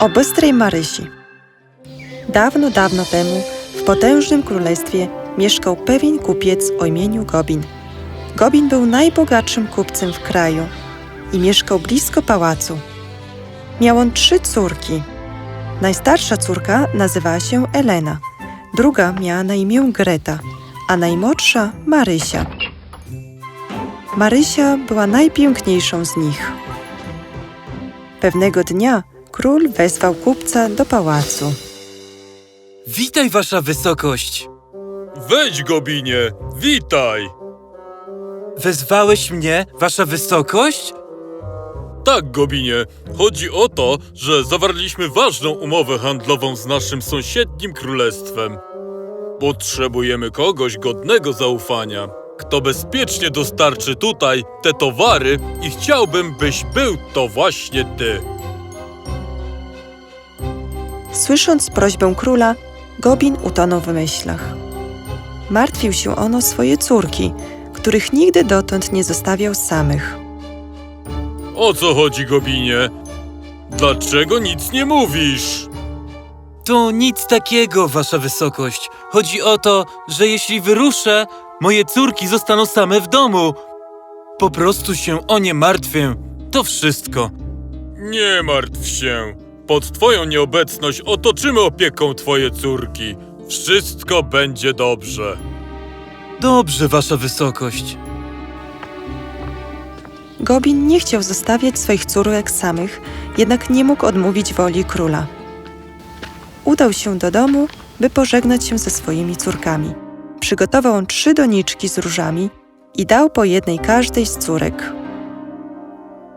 O bystrej Marysi. Dawno, dawno temu w potężnym królestwie mieszkał pewien kupiec o imieniu Gobin. Gobin był najbogatszym kupcem w kraju i mieszkał blisko pałacu. Miał on trzy córki. Najstarsza córka nazywała się Elena, druga miała na imię Greta, a najmłodsza Marysia. Marysia była najpiękniejszą z nich. Pewnego dnia król wezwał kupca do pałacu. Witaj, wasza wysokość! Wejdź, Gobinie, witaj! Wezwałeś mnie, wasza wysokość? Tak, Gobinie, chodzi o to, że zawarliśmy ważną umowę handlową z naszym sąsiednim królestwem. Potrzebujemy kogoś godnego zaufania, kto bezpiecznie dostarczy tutaj te towary i chciałbym, byś był to właśnie ty. Słysząc prośbę króla, Gobin utonął w myślach. Martwił się on o swoje córki, których nigdy dotąd nie zostawiał samych. O co chodzi, Gobinie? Dlaczego nic nie mówisz? To nic takiego, wasza wysokość. Chodzi o to, że jeśli wyruszę, moje córki zostaną same w domu. Po prostu się o nie martwię. To wszystko. Nie martw się. Pod twoją nieobecność otoczymy opieką twoje córki. Wszystko będzie dobrze. Dobrze, wasza wysokość. Gobin nie chciał zostawiać swoich córek samych, jednak nie mógł odmówić woli króla. Udał się do domu, by pożegnać się ze swoimi córkami. Przygotował on trzy doniczki z różami i dał po jednej każdej z córek.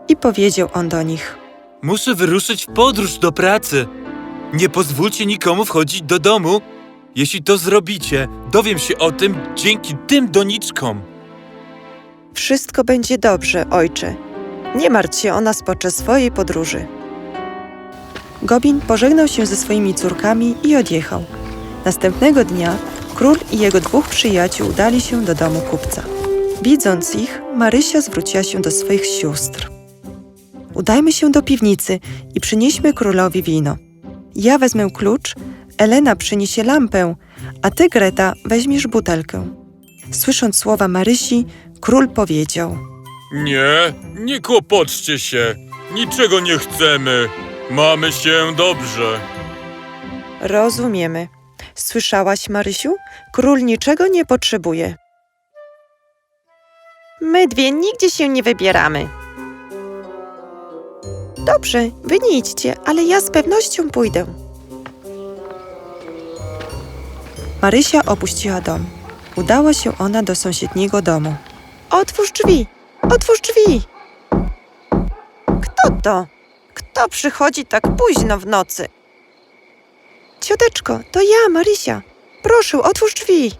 I powiedział on do nich: Muszę wyruszyć w podróż do pracy. Nie pozwólcie nikomu wchodzić do domu. Jeśli to zrobicie, dowiem się o tym dzięki tym doniczkom. Wszystko będzie dobrze, ojcze. Nie martw się o nas podczas swojej podróży. Gobin pożegnał się ze swoimi córkami i odjechał. Następnego dnia król i jego dwóch przyjaciół udali się do domu kupca. Widząc ich, Marysia zwróciła się do swoich sióstr. Udajmy się do piwnicy i przynieśmy królowi wino. Ja wezmę klucz, Elena przyniesie lampę, a ty, Greta, weźmiesz butelkę. Słysząc słowa Marysi, król powiedział: Nie, nie kłopoczcie się. Niczego nie chcemy. Mamy się dobrze. Rozumiemy. Słyszałaś, Marysiu? Król niczego nie potrzebuje. My dwie nigdzie się nie wybieramy. Dobrze, wy nie idźcie, ale ja z pewnością pójdę. Marysia opuściła dom. Udała się ona do sąsiedniego domu. Otwórz drzwi! Otwórz drzwi! Kto to? Kto przychodzi tak późno w nocy? Cioteczko, to ja, Marysia. Proszę, otwórz drzwi.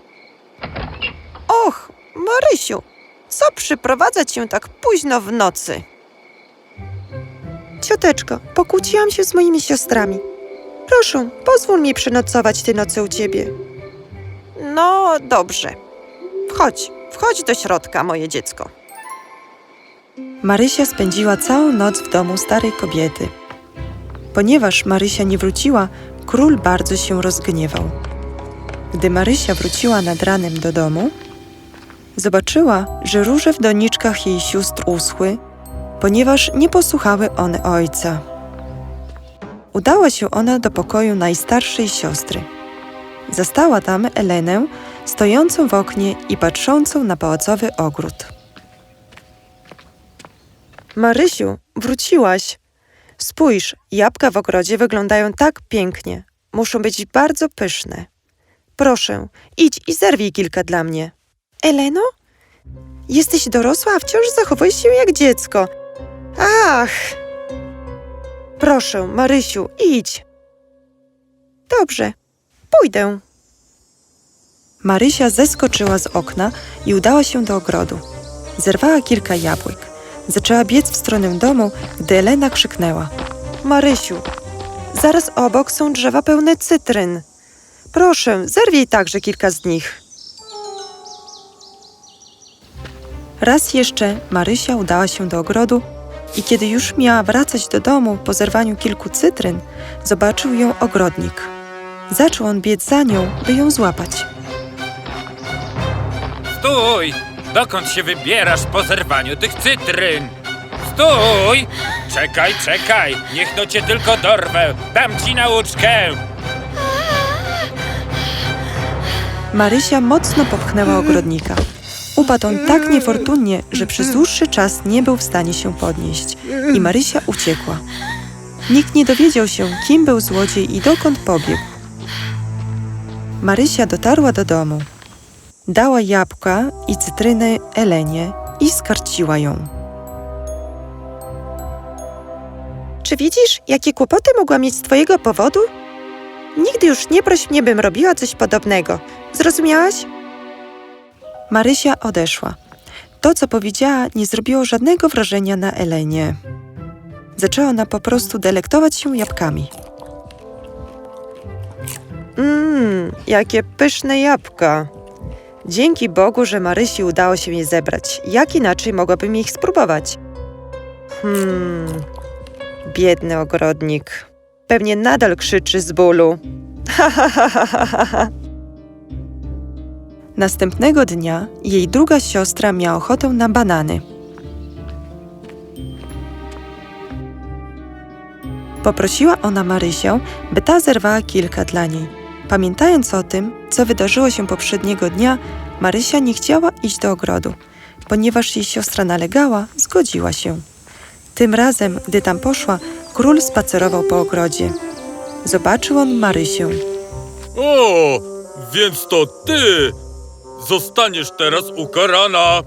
Och, Marysiu, co przyprowadza cię tak późno w nocy? Pokłóciłam się z moimi siostrami. Proszę, pozwól mi przenocować tę nocy u ciebie. No, dobrze. Wchodź, wchodź do środka, moje dziecko. Marysia spędziła całą noc w domu starej kobiety. Ponieważ Marysia nie wróciła, król bardzo się rozgniewał. Gdy Marysia wróciła nad ranem do domu, zobaczyła, że róże w doniczkach jej sióstr uschły, ponieważ nie posłuchały one ojca. Udała się ona do pokoju najstarszej siostry. Zastała tam Elenę, stojącą w oknie i patrzącą na pałacowy ogród. Marysiu, wróciłaś. Spójrz, jabłka w ogrodzie wyglądają tak pięknie. Muszą być bardzo pyszne. Proszę, idź i zerwij kilka dla mnie. Eleno? Jesteś dorosła, a wciąż zachowujesz się jak dziecko. Ach! Proszę, Marysiu, idź. Dobrze, pójdę. Marysia zeskoczyła z okna i udała się do ogrodu. Zerwała kilka jabłek. Zaczęła biec w stronę domu, gdy Elena krzyknęła. Marysiu, zaraz obok są drzewa pełne cytryn. Proszę, zerwij także kilka z nich. Raz jeszcze Marysia udała się do ogrodu I kiedy już miała wracać do domu po zerwaniu kilku cytryn, zobaczył ją ogrodnik. Zaczął on biec za nią, by ją złapać. Stój! Dokąd się wybierasz po zerwaniu tych cytryn? Stój! Czekaj, czekaj! Niech no cię tylko dorwę! Dam ci nauczkę! Marysia mocno popchnęła ogrodnika. Upadł on tak niefortunnie, że przez dłuższy czas nie był w stanie się podnieść i Marysia uciekła. Nikt nie dowiedział się, kim był złodziej i dokąd pobiegł. Marysia dotarła do domu. Dała jabłka i cytryny Elenie i skarciła ją. Czy widzisz, jakie kłopoty mogła mieć z twojego powodu? Nigdy już nie proś mnie, bym robiła coś podobnego. Zrozumiałaś? Marysia odeszła. To, co powiedziała, nie zrobiło żadnego wrażenia na Elenie. Zaczęła ona po prostu delektować się jabłkami. Mmm, jakie pyszne jabłka. Dzięki Bogu, że Marysi udało się je zebrać. Jak inaczej mogłabym ich spróbować? Hmm, biedny ogrodnik. Pewnie nadal krzyczy z bólu. Następnego dnia jej druga siostra miała ochotę na banany. Poprosiła ona Marysię, by ta zerwała kilka dla niej. Pamiętając o tym, co wydarzyło się poprzedniego dnia, Marysia nie chciała iść do ogrodu. Ponieważ jej siostra nalegała, zgodziła się. Tym razem, gdy tam poszła, król spacerował po ogrodzie. Zobaczył on Marysię. O, więc to ty zostaniesz teraz ukarana.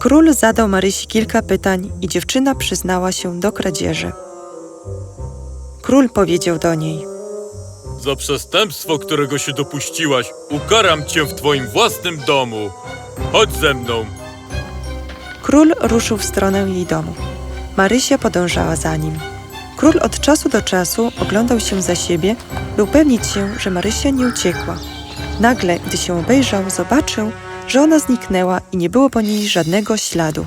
Król zadał Marysi kilka pytań i dziewczyna przyznała się do kradzieży. Król powiedział do niej: Za przestępstwo, którego się dopuściłaś, ukaram cię w twoim własnym domu. Chodź ze mną. Król ruszył w stronę jej domu. Marysia podążała za nim. Król od czasu do czasu oglądał się za siebie, by upewnić się, że Marysia nie uciekła. Nagle, gdy się obejrzał, zobaczył, że ona zniknęła i nie było po niej żadnego śladu.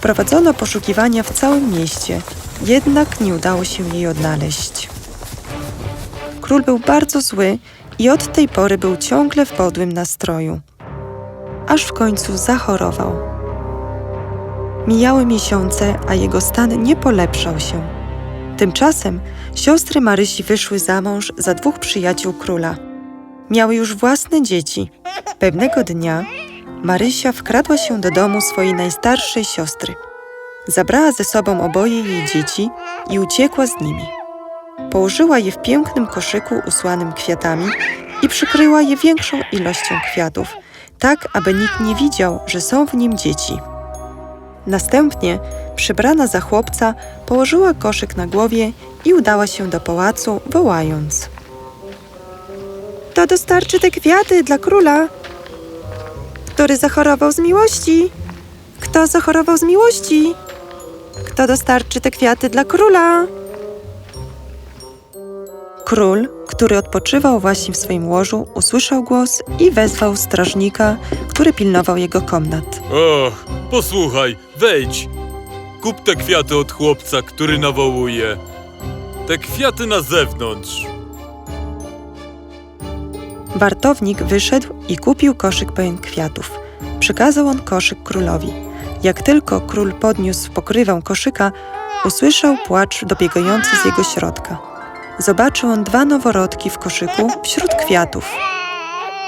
Prowadzono poszukiwania w całym mieście, jednak nie udało się jej odnaleźć. Król był bardzo zły i od tej pory był ciągle w podłym nastroju. Aż w końcu zachorował. Mijały miesiące, a jego stan nie polepszał się. Tymczasem siostry Marysi wyszły za mąż za dwóch przyjaciół króla. Miały już własne dzieci. Pewnego dnia Marysia wkradła się do domu swojej najstarszej siostry. Zabrała ze sobą oboje jej dzieci i uciekła z nimi. Położyła je w pięknym koszyku usłanym kwiatami i przykryła je większą ilością kwiatów, tak aby nikt nie widział, że są w nim dzieci. Następnie, przybrana za chłopca, położyła koszyk na głowie i udała się do pałacu, wołając: Kto dostarczy te kwiaty dla króla? Który zachorował z miłości? Kto zachorował z miłości? Kto dostarczy te kwiaty dla króla? Król, który odpoczywał właśnie w swoim łożu, usłyszał głos i wezwał strażnika, który pilnował jego komnat. Och, posłuchaj, wejdź. Kup te kwiaty od chłopca, który nawołuje. Te kwiaty na zewnątrz. Wartownik wyszedł i kupił koszyk pełen kwiatów. Przekazał on koszyk królowi. Jak tylko król podniósł pokrywę koszyka, usłyszał płacz dobiegający z jego środka. Zobaczył on dwa noworodki w koszyku wśród kwiatów.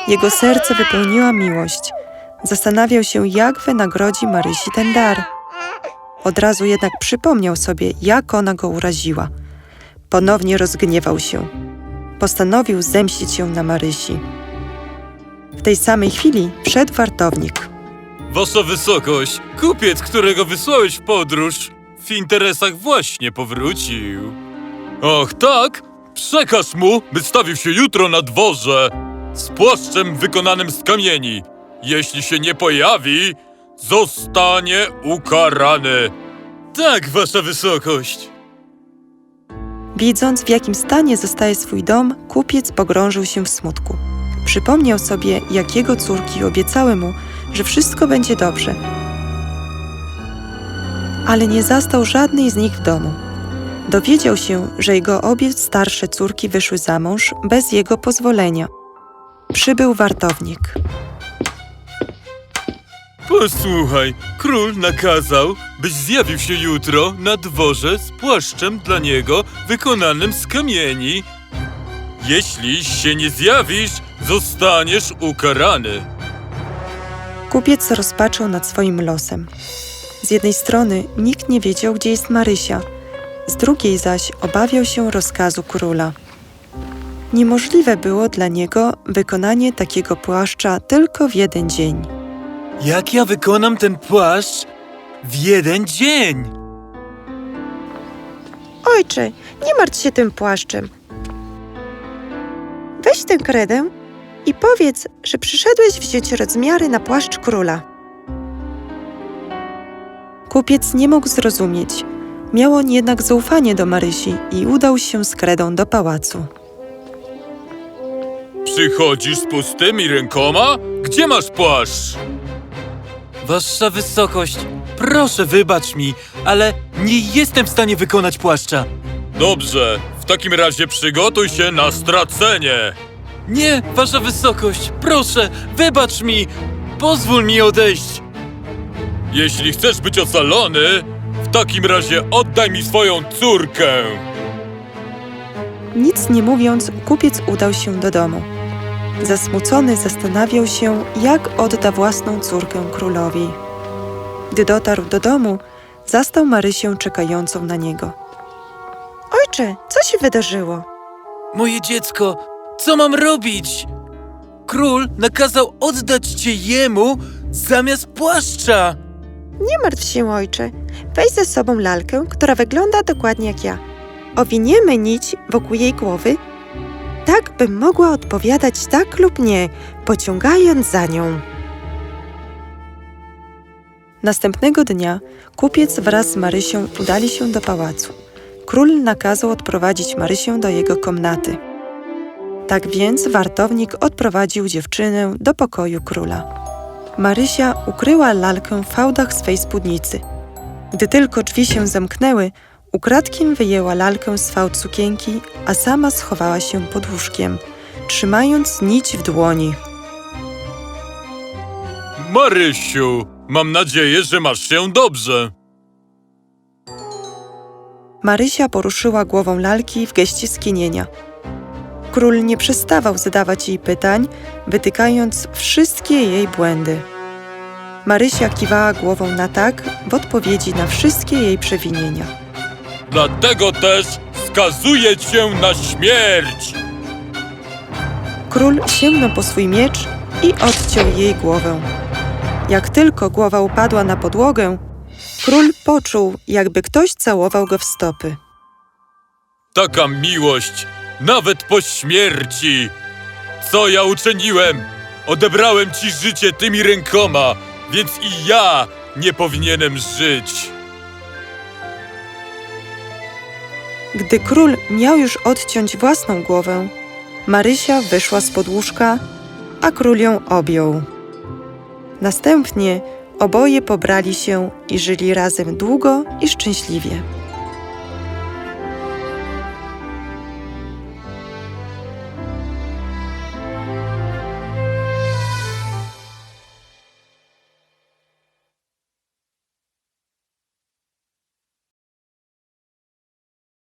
Jego serce wypełniła miłość. Zastanawiał się, jak wynagrodzi Marysi ten dar. Od razu jednak przypomniał sobie, jak ona go uraziła. Ponownie rozgniewał się. Postanowił zemścić się na Marysi. W tej samej chwili wszedł wartownik. Wasza wysokość, kupiec, którego wysłałeś w podróż, w interesach właśnie powrócił. Ach tak? Przekaż mu, by stawił się jutro na dworze z płaszczem wykonanym z kamieni. Jeśli się nie pojawi, zostanie ukarany. Tak, wasza wysokość. Widząc, w jakim stanie zostaje swój dom, kupiec pogrążył się w smutku. Przypomniał sobie, jak jego córki obiecały mu, że wszystko będzie dobrze. ale nie zastał żadnej z nich w domu. Dowiedział się, że jego obie starsze córki wyszły za mąż bez jego pozwolenia. Przybył wartownik. Posłuchaj, król nakazał, byś zjawił się jutro na dworze z płaszczem dla niego wykonanym z kamieni. Jeśli się nie zjawisz, zostaniesz ukarany. Kupiec rozpaczał nad swoim losem. Z jednej strony nikt nie wiedział, gdzie jest Marysia, z drugiej zaś obawiał się rozkazu króla. Niemożliwe było dla niego wykonanie takiego płaszcza tylko w jeden dzień. Jak ja wykonam ten płaszcz w jeden dzień? Ojcze, nie martw się tym płaszczem. Weź tę kredę i powiedz, że przyszedłeś wziąć rozmiary na płaszcz króla. Kupiec nie mógł zrozumieć. Miał on jednak zaufanie do Marysi i udał się z kredą do pałacu. Przychodzisz z pustymi rękoma? Gdzie masz płaszcz? Wasza wysokość, proszę wybacz mi, ale nie jestem w stanie wykonać płaszcza. Dobrze, w takim razie przygotuj się na stracenie. Nie, wasza wysokość, proszę, wybacz mi, pozwól mi odejść. Jeśli chcesz być ocalony, w takim razie oddaj mi swoją córkę. Nic nie mówiąc, kupiec udał się do domu. Zasmucony zastanawiał się, jak odda własną córkę królowi. Gdy dotarł do domu, zastał Marysię czekającą na niego. Ojcze, co się wydarzyło? Moje dziecko, co mam robić? Król nakazał oddać cię jemu zamiast płaszcza. Nie martw się, ojcze. Weź ze sobą lalkę, która wygląda dokładnie jak ja. Owiniemy nić wokół jej głowy, tak bym mogła odpowiadać tak lub nie, pociągając za nią. Następnego dnia kupiec wraz z Marysią udali się do pałacu. Król nakazał odprowadzić Marysię do jego komnaty. Tak więc wartownik odprowadził dziewczynę do pokoju króla. Marysia ukryła lalkę w fałdach swej spódnicy. Gdy tylko drzwi się zamknęły, ukradkiem wyjęła lalkę z fałd sukienki, a sama schowała się pod łóżkiem, trzymając nić w dłoni. Marysiu, mam nadzieję, że masz się dobrze. Marysia poruszyła głową lalki w geście skinienia. Król nie przestawał zadawać jej pytań, wytykając wszystkie jej błędy. Marysia kiwała głową na tak w odpowiedzi na wszystkie jej przewinienia. Dlatego też skazuję cię na śmierć. Król sięgnął po swój miecz i odciął jej głowę. Jak tylko głowa upadła na podłogę, król poczuł, jakby ktoś całował go w stopy. Taka miłość, nawet po śmierci. Co ja uczyniłem? Odebrałem ci życie tymi rękoma, więc i ja nie powinienem żyć. Gdy król miał już odciąć własną głowę, Marysia wyszła z łóżka, a król ją objął. Następnie oboje pobrali się i żyli razem długo i szczęśliwie.